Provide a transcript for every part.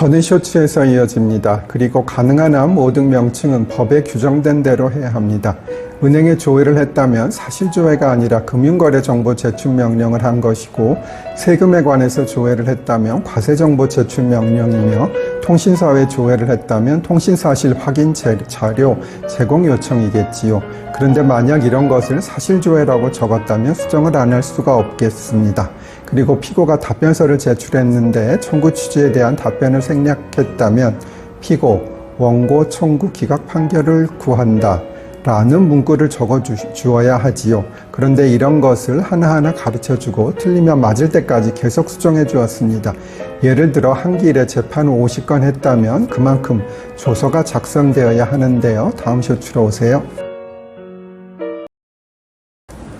전의 쇼츠에서 이어집니다. 그리고 가능한 한 모든 명칭은 법에 규정된 대로 해야 합니다. 은행에 조회를 했다면 사실 조회가 아니라 금융거래 정보 제출 명령을 한 것이고 세금에 관해서 조회를 했다면 과세정보 제출 명령이며 통신사에 조회를 했다면 통신사실 확인 재- 자료 제공 요청이겠지요. 그런데 만약 이런 것을 사실조회라고 적었다면 수정을 안 할 수가 없겠습니다. 그리고 피고가 답변서를 제출했는데 청구 취지에 대한 답변을 생략했다면 피고 원고 청구 기각 판결을 구한다. 라는 문구를 적어 주, 주어야 하지요. 그런데 이런 것을 하나하나 가르쳐 주고 틀리면 맞을 때까지 계속 수정해 주었습니다. 예를 들어 한 길에 재판을 50건 했다면 그만큼 조서가 작성되어야 하는데요. 다음 쇼츠로 오세요.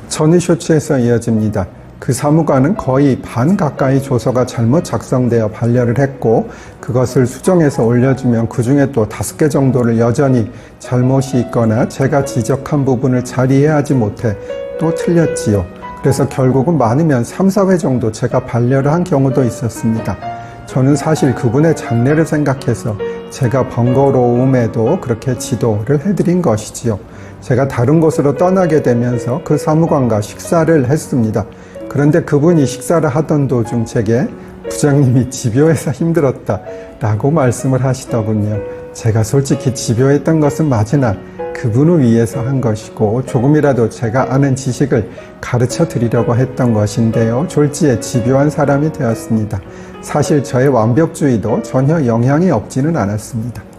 전의 쇼츠에서 이어집니다. 그 사무관은 거의 반 가까이 조서가 잘못 작성되어 반려를 했고 그것을 수정해서 올려주면 그 중에 또 다섯 개 정도를 여전히 잘못이 있거나 제가 지적한 부분을 잘 이해하지 못해 또 틀렸지요. 그래서 결국은 많으면 3, 4회 정도 제가 반려를 한 경우도 있었습니다. 저는 사실 그분의 장래를 생각해서 제가 번거로움에도 그렇게 지도를 해드린 것이지요. 제가 다른 곳으로 떠나게 되면서 그 사무관과 식사를 했습니다. 그런데 그분이 식사를 하던 도중 제게 부장님이 집요해서 힘들었다 라고 말씀을 하시더군요. 제가 솔직히 집요했던 것은 맞으나 그분을 위해서 한 것이고 조금이라도 제가 아는 지식을 가르쳐 드리려고 했던 것인데요. 졸지에 집요한 사람이 되었습니다. 사실 저의 완벽주의도 전혀 영향이 없지는 않았습니다.